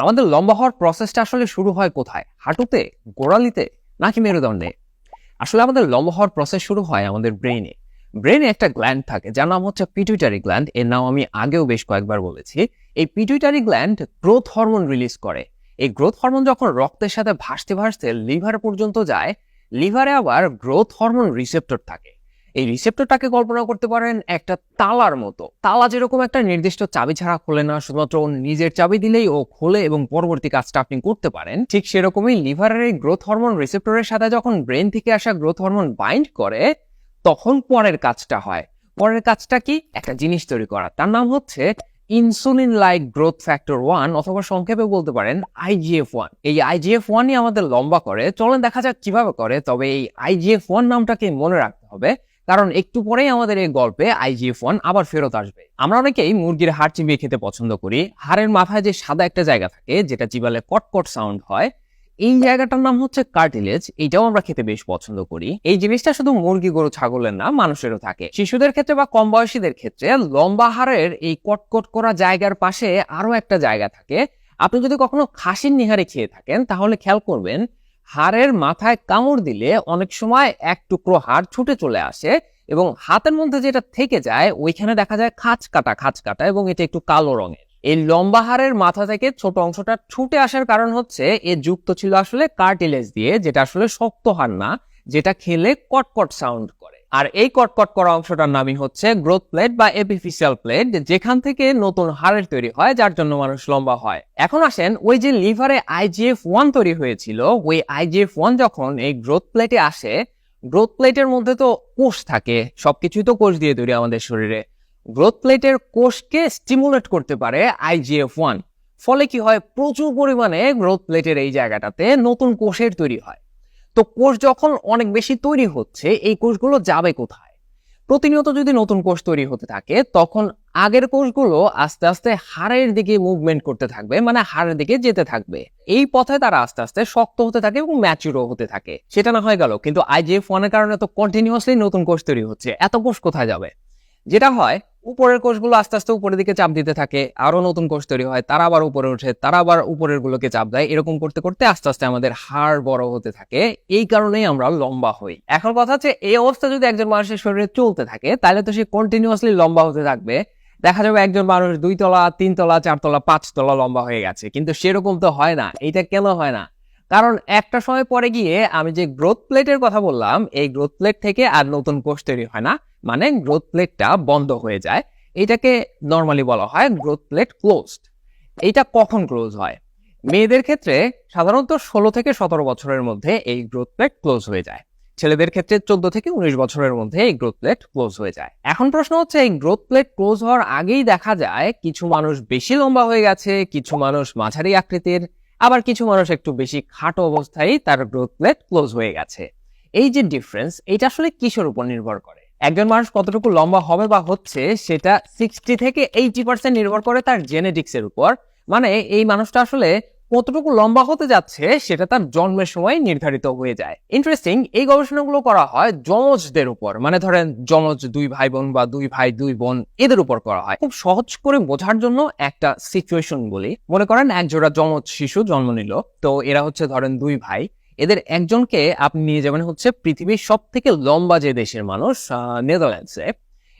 আমাদের লম্বা হওয়ার প্রসেসটা আসলে শুরু হয় কোথায়? হাঁটুতে, গোড়ালিতে, নাকি মেরুদণ্ডে? আসলে আমাদের লম্বা হওয়ার প্রসেস শুরু হয় আমাদের ব্রেইনে ব্রেনে একটা গ্ল্যান্ড থাকে, যার নাম হচ্ছে পিটুইটারি গ্ল্যান্ড এর নাম আমি আগেও বেশ কয়েকবার বলেছি। এই pituitary gland growth hormone release করে। এই গ্রোথ হরমোন যখন রক্তের সাথে ভাসতে ভাসতে লিভার পর্যন্ত যায় লিভারে আবার গ্রোথ হরমোন রিসেপ্টর থাকে। এই রিসেপ্টরটাকে কল্পনা করতে পারেন একটা তালার মতো। তালা যেরকম একটা নির্দিষ্ট চাবি ছাড়া খোলে না, শুধুমাত্র নিজের চাবি দিলেই ও খোলে এবং পরবর্তী কাজটা আপনি করতে পারেন। ঠিক সেরকমই লিভারের এই গ্রোথ হরমোন রিসেপ্টরের সাথে যখন ব্রেন থেকে আসা গ্রোথ হরমোন বাইন্ড করে, তখন পরের কাজটা হয়। পরের কাজটা কি? একটা জিনিস তৈরি করা। তার নাম হচ্ছে insulin like growth factor one অথবা সংক্ষেপে বলতে পারেন আইজিএফ ওয়ান এই আইজিএফ ওয়ানই আমাদের লম্বা করে। চলেন দেখা যাক কীভাবে করে, তবে এই আইজিএফ ওয়ান নামটাকে মনে রাখতে হবে। কারণ একটু পরেই আমাদের এই গল্পে আইজিএফ ওয়ান আবার ফেরত আসবে। আমরা অনেকেই মুরগির হাড় চিবিয়ে খেতে পছন্দ করি। হাড়ের মাথায় যে সাদা একটা জায়গা থাকে, যেটা চিবালে কটকট সাউন্ড হয়, এই জায়গাটার নাম হচ্ছে কার্টিলেজ এটাও আমরা খেতে বেশ পছন্দ করি। এই জিনিসটা শুধু মুরগি, গরু, ছাগলের না, মানুষেরও থাকে। শিশুদের ক্ষেত্রে বা কম বয়সীদের ক্ষেত্রে লম্বা হাড়ের এই কটকট করা জায়গার পাশে আরও একটা জায়গা থাকে। আপনি যদি কখনো খাসির নিহারে খেয়ে থাকেন, তাহলে খেয়াল করবেন হাড়ের মাথায় কামড় দিলে অনেক সময় এক টুকরো হাড় ছুটে চলে আসে এবং হাতের মধ্যে যেটা থেকে যায়, ওইখানে দেখা যায় খাঁচ কাটা খাঁচ কাটা এবং এটা একটু কালো রঙের। এই লম্বা হাড়ের মাথা থেকে ছোট অংশটা ছুটে আসার কারণ হচ্ছে এ যুক্ত ছিল আসলে কার্টিলেজ দিয়ে, যেটা আসলে শক্ত হাড় না, যেটা খেলে কটকট সাউন্ড করে। আর এই কটকট করা অংশটার নামই হচ্ছে গ্রোথ প্লেট বা এপিফিশিয়াল প্লেট যেখান থেকে নতুন হাড়ের তৈরি হয়, যার জন্য মানুষ লম্বা হয়। এখন আসেন, ওই যে লিভারে আইজিএফ ওয়ান তৈরি হয়েছিল, ওই আইজিএফ ওয়ান যখন এই গ্রোথ প্লেটে আসে গ্রোথ প্লেটের মধ্যে তো কোষ থাকে, সবকিছুই তো কোষ দিয়ে তৈরি আমাদের শরীরে। গ্রোথ প্লেটের কোষকে স্টিমুলেট করতে পারে আইজিএফ ওয়ান ফলে কি হয়? প্রচুর পরিমাণে গ্রোথ প্লেটের এই জায়গাটাতে নতুন কোষের তৈরি হয়। তো কোষ যখন অনেক বেশি তৈরি হচ্ছে, এই কোষগুলো যাবে কোথায়? প্রতিনিয়ত যদি নতুন কোষ তৈরি হতে থাকে, তখন আগের কোষগুলো আস্তে আস্তে হাড়ের দিকে মুভমেন্ট করতে থাকবে মানে হাড়ের দিকে যেতে থাকবে। এই পথে তারা আস্তে আস্তে শক্ত হতে থাকে এবং ম্যাচুরও হতে থাকে। সেটা না হয়ে গেল, কিন্তু আইজিএফ ওয়ানের কারণে তো কন্টিনিউয়াসলি নতুন কোষ তৈরি হচ্ছে। এত কোষ কোথায় যাবে? যেটা হয় উপরের কোষগুলো আস্তে আস্তে উপরের দিকে চাপ দিতে থাকে, আরও নতুন কোষ তৈরি হয়, তারা আবার উপরে ওঠে তারা আবার উপরের গুলোকে চাপ দেয়, এরকম করতে করতে আস্তে আস্তে আমাদের হাড় বড় হতে থাকে, এই কারণেই আমরা লম্বা হই। এখন কথা হচ্ছে, এই অবস্থা যদি একজন মানুষের শরীরে চলতে থাকে, তাহলে তো সে কন্টিনিউয়াসলি লম্বা হতে থাকবে। দেখা যাবে একজন মানুষ দুই তলা তিন তলা চার তলা পাঁচ তলা লম্বা হয়ে গেছে, কিন্তু সেরকম তো হয় না এটা কেন হয় না? কারণ একটা সময় পরে গিয়ে আমি যে গ্রোথ প্লেটের কথা বললাম, এই গ্রোথ প্লেট থেকে আর নতুন কোষ তৈরি হয় না। মানে গ্রোথ প্লেটটা বন্ধ হয়ে যায়। এটাকে নর্মালি বলা হয় গ্রোথ প্লেট ক্লোজড এইটা কখন ক্লোজ হয়? মেয়েদের ক্ষেত্রে সাধারণত ষোলো থেকে সতেরো বছরের মধ্যে এই গ্রোথ প্লেট ক্লোজ হয়ে যায়। ছেলেদের ক্ষেত্রে চোদ্দ থেকে উনিশ বছরের মধ্যে এই গ্রোথ প্লেট ক্লোজ হয়ে যায়। এখন প্রশ্ন হচ্ছে, এই গ্রোথ প্লেট ক্লোজ হওয়ার আগেই দেখা যায় কিছু মানুষ বেশি লম্বা হয়ে গেছে, কিছু মানুষ মাঝারি আকৃতির, আবার কিছু মানুষ একটু বেশি খাটো অবস্থায় তার গ্রোথ প্লেট ক্লোজ হয়ে গেছে। এই যে ডিফারেন্স এটা আসলে কিসের উপর নির্ভর করে? একজন মানুষ কতটুকু লম্বা হবে বা হচ্ছে সেটা সিক্সটি থেকে এইটি পার্সেন্ট নির্ভর করে তার জেনেটিক্স এর উপর। মানে এই মানুষটা আসলে কতটুকু লম্বা হতে যাচ্ছে সেটা তার জন্মের সময় নির্ধারিত হয়ে যায়। ইন্টারেস্টিং এই গবেষণাগুলো করা হয় যমজদের উপর। মানে ধরেন যমজ দুই ভাই বোন বা দুই ভাই, দুই বোন, এদের উপর করা হয়। খুব সহজ করে বোঝার জন্য একটা সিচুয়েশন বলি। মনে করেন একজোড়া যমজ শিশু জন্ম নিল। তো এরা হচ্ছে ধরেন দুই ভাই। এদের একজনকে আপনি নিয়ে যাবেন হচ্ছে পৃথিবীর সব থেকে লম্বা যে দেশের মানুষ নেদারল্যান্ডসে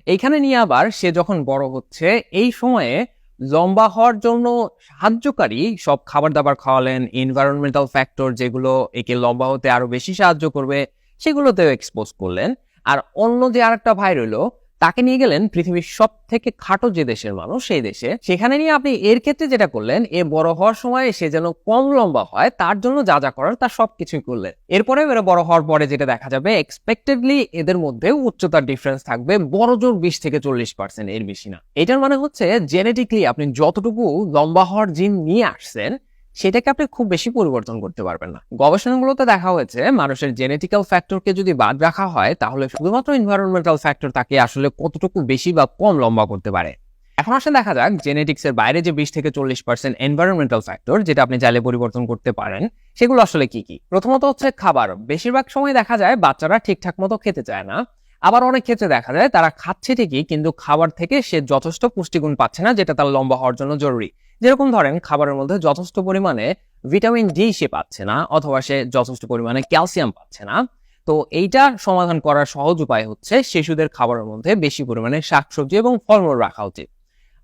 এইখানে নিয়ে আবার সে যখন বড় হচ্ছে, এই সময়ে লম্বা হওয়ার জন্য সাহায্যকারী সব খাবার দাবার খাওয়ালেন এনভায়রনমেন্টাল ফ্যাক্টর যেগুলো একে লম্বা হতে আরও বেশি সাহায্য করবে, সেগুলোতেও এক্সপোজ করলেন। আর অন্য যে আরেকটা ভাই রইল তাকে নিয়ে গেলেন পৃথিবীর সব থেকে খাটো যে দেশের মানুষ, সেই দেশে। সেখানে নিয়ে আপনি এর ক্ষেত্রে যেটা করলেন, এ বড় হওয়ার সময় সে যেন কম লম্বা হয়, তার জন্য যা যা করার তার সবকিছুই করলেন। এরপরে এরা বড় হওয়ার পরে যেটা দেখা যাবে এক্সপেক্টেডলি এদের মধ্যে উচ্চতার ডিফারেন্স থাকবে, বড় জোর বিশ থেকে চল্লিশ পার্সেন্ট এর বেশি না। এটার মানে হচ্ছে জেনেটিকলি আপনি যতটুকু লম্বা হওয়ার জিন নিয়ে আসছেন সেটাকে আপনি খুব বেশি পরিবর্তন করতে পারবেন না। গবেষণাগুলোতে দেখা হয়েছে, মানুষের জেনেটিক্যাল ফ্যাক্টরকে যদি বাদ রাখা হয়, তাহলে শুধুমাত্র এনভায়রনমেন্টাল ফ্যাক্টর তাকে আসলে কতটুকু বেশি বা কম লম্বা করতে পারে। এখন আসলে দেখা যাক জেনেটিক্স এর বাইরে যে বিশ থেকে চল্লিশ পার্সেন্ট এনভায়রনমেন্টাল ফ্যাক্টর যেটা আপনি চাইলে পরিবর্তন করতে পারেন, সেগুলো আসলে কি কি? প্রথমত হচ্ছে খাবার। বেশিরভাগ সময় দেখা যায় বাচ্চারা ঠিকঠাক মতো খেতে চায় না। আবার অনেক ক্ষেত্রে দেখা যায় তারা খাচ্ছে ঠিকই, কিন্তু খাবার থেকে সে যথেষ্ট পুষ্টিগুণ পাচ্ছে না, যেটা তার লম্বা হওয়ার জন্য জরুরি। যেরকম ধরেন, খাবারের মধ্যে যথেষ্ট পরিমাণে ভিটামিন ডি সে পাচ্ছে না, অথবা সে যথেষ্ট পরিমাণে ক্যালসিয়াম পাচ্ছে না। তো এইটা সমাধান করার সহজ উপায় হচ্ছে শিশুদের খাবারের মধ্যে বেশি পরিমাণে শাকসবজি এবং ফলমূল রাখা উচিত।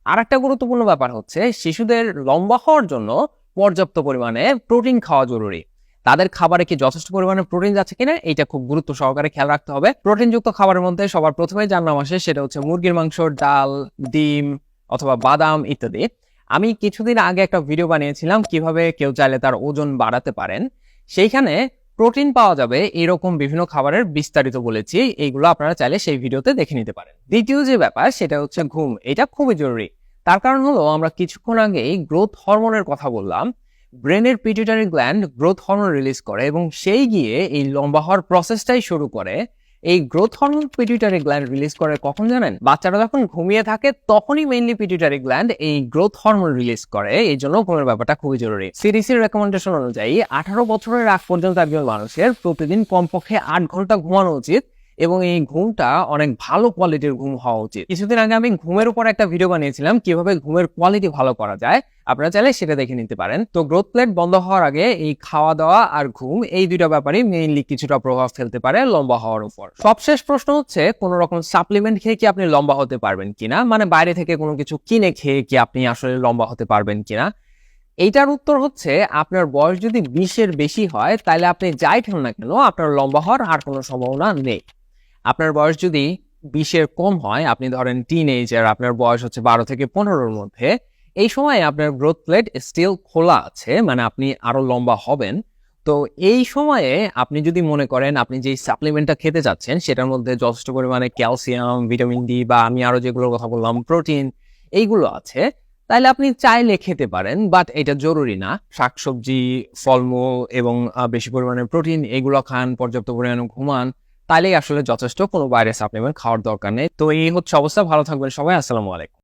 আর একটা গুরুত্বপূর্ণ ব্যাপার হচ্ছে, শিশুদের লম্বা হওয়ার জন্য পর্যাপ্ত পরিমাণে প্রোটিন খাওয়া জরুরি। তাদের খাবারে কি যথেষ্ট পরিমাণে প্রোটিন যাচ্ছে কিনা এটা খুব গুরুত্ব সহকারে খেয়াল রাখতে হবে। প্রোটিনযুক্ত খাবারের মধ্যে সবার প্রথমে যার নাম আসে সেটা হচ্ছে মুরগির মাংস, ডাল, ডিম অথবা বাদাম ইত্যাদি। আমি কিছুদিন আগে একটা ভিডিও বানিয়েছিলাম কীভাবে কেউ চাইলে তার ওজন বাড়াতে পারেন। সেইখানে প্রোটিন পাওয়া যাবে এরকম বিভিন্ন খাবারের বিস্তারিত বলেছি, এইগুলো আপনারা চাইলে সেই ভিডিওতে দেখে নিতে পারেন। দ্বিতীয় যে ব্যাপার, সেটা হচ্ছে ঘুম, এটা খুবই জরুরি। তার কারণ হলো আমরা কিছুক্ষণ আগেই গ্রোথ হরমোনের কথা বললাম। ব্রেনের pituitary gland growth hormone release করে এবং সেই গিয়ে এই লম্বা হওয়ার প্রসেসটাই শুরু করে। এই growth hormone pituitary gland release করে কখন জানেন? বাচ্চারা যখন ঘুমিয়ে থাকে তখনই মেইনলি পিটুইটারি গ্ল্যান্ড এই গ্রোথ হরমোন রিলিজ করে। এই জন্য ঘুমের ব্যাপারটা খুবই জরুরি। সিডিসির রেকমেন্ডেশন অনুযায়ী আঠারো বছরের আগ পর্যন্ত একজন মানুষের প্রতিদিন কমপক্ষে আট ঘণ্টা ঘুমানো উচিত। এবং এই ঘুমটা অনেক ভালো কোয়ালিটির ঘুম হওয়া উচিত। কিছুদিন আগে আমি ঘুমের উপর একটা ভিডিও বানিয়েছিলাম, কীভাবে ঘুমের কোয়ালিটি ভালো করা যায়। আপনারা চাইলে সেটা দেখে নিতে পারেন। তো গ্রোথ প্লেট বন্ধ হওয়ার আগে এই খাওয়া দাওয়া আর ঘুম এই দুইটা ব্যাপারই মেইনলি কিছুটা প্রভাব ফেলতে পারে লম্বা হওয়ার উপর। সবশেষ প্রশ্ন হচ্ছে, কোন রকম সাপ্লিমেন্ট খেয়ে কি আপনি লম্বা হতে পারবেন কিনা? মানে বাইরে থেকে কোনো কিছু কিনে খেয়ে কি আপনি আসলে লম্বা হতে পারবেন কিনা? এইটার উত্তর হচ্ছে, আপনার বয়স যদি বিশের বেশি হয় তাহলে আপনি যাই খান না কেন, আপনার লম্বা হওয়ার আর কোনো সম্ভাবনা নেই। আপনার বয়স যদি বিশের কম হয়, আপনি ধরেন টিন এজার আপনার বয়স হচ্ছে বারো থেকে পনেরোর মধ্যে, এই সময় আপনার গ্রোথ প্লেট স্টিল খোলা আছে মানে আপনি আরও লম্বা হবেন। তো এই সময়ে আপনি যদি মনে করেন, আপনি যে সাপ্লিমেন্টটা খেতে চাচ্ছেন, সেটার মধ্যে যথেষ্ট পরিমাণে ক্যালসিয়াম ভিটামিন ডি বা আমি আরও যেগুলোর কথা বললাম প্রোটিন এইগুলো আছে তাহলে আপনি চাইলে খেতে পারেন বাট এটা জরুরি না। শাকসবজি, ফলমূল এবং বেশি পরিমাণে প্রোটিন এগুলো খান, পর্যাপ্ত পরিমাণে ঘুমান। তাইলেই আসলে যথেষ্ট কোনো বাইরের সাপ্লিমেন্ট খাওয়ার দরকার নেই। তো এই হচ্ছে অবস্থা। ভালো থাকবেন সবাই। আসসালামু আলাইকুম।